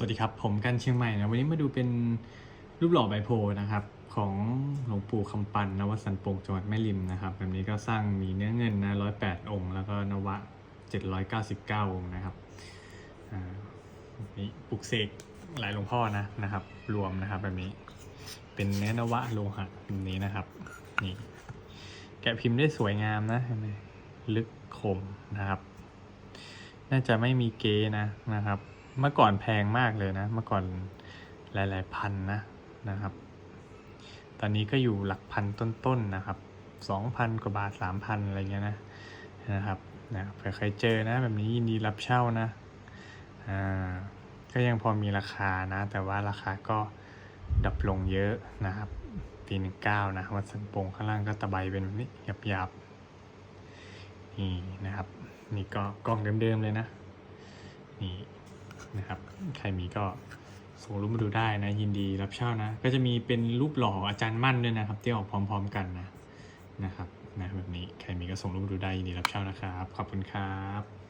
สวัสดีครับ ผมกันเชียงใหม่นะวันนี้มาดูเป็นรูปหล่อใบโพล์นะครับ ของหลวงปู่คำปันนวสันโปงจังหวัดแม่ริมนะครับ แบบนี้ก็สร้างมีเนื้อเงินนะร้อยแปดองค์ แล้วก็นวะเจ็ดร้อยเก้าสิบเก้าองค์นะครับนี่ปลุกเสกหลายหลวงพ่อนะนะครับ รวมนะครับแบบนี้เป็นเนื้อนวะโลหะแบบนี้นะครับนี่แกะพิมพ์ได้สวยงามนะเห็นไหมลึกคมนะครับ น่าจะไม่มีเกนะนะครับ เมื่อก่อนแพงมากเลยนะ เมื่อก่อนหลาย ๆ พันนะนะครับ ตอนนี้ก็อยู่หลักพันต้นๆนะครับสองพันกว่าบาทสามพันอะไรเงี้ยนะนะครับนะเผื่อใครเจอนะ แบบนี้ยินดีรับเช่านะอ่าก็ยังพอมีราคานะ แต่ว่าราคาก็ดับลงเยอะนะครับปีหนึ่งเก้านะวัดสันโปงข้างล่างก็ตะไบเป็นแบบนี้หยับๆนี่นะครับ นี่ก็กล้องเดิมๆเลยนะ นี่ ใครมีก็ส่งรูปมาดูได้นะ ยินดีรับเช่านะ ก็จะมีเป็นรูปหล่ออาจารย์มั่นด้วยนะครับ ที่ออกพร้อม ๆ กันนะนะครับนะแบบนี้ใครมีก็ส่งรูปมาดูได้ยินดีรับเช่านะครับ ขอบคุณครับ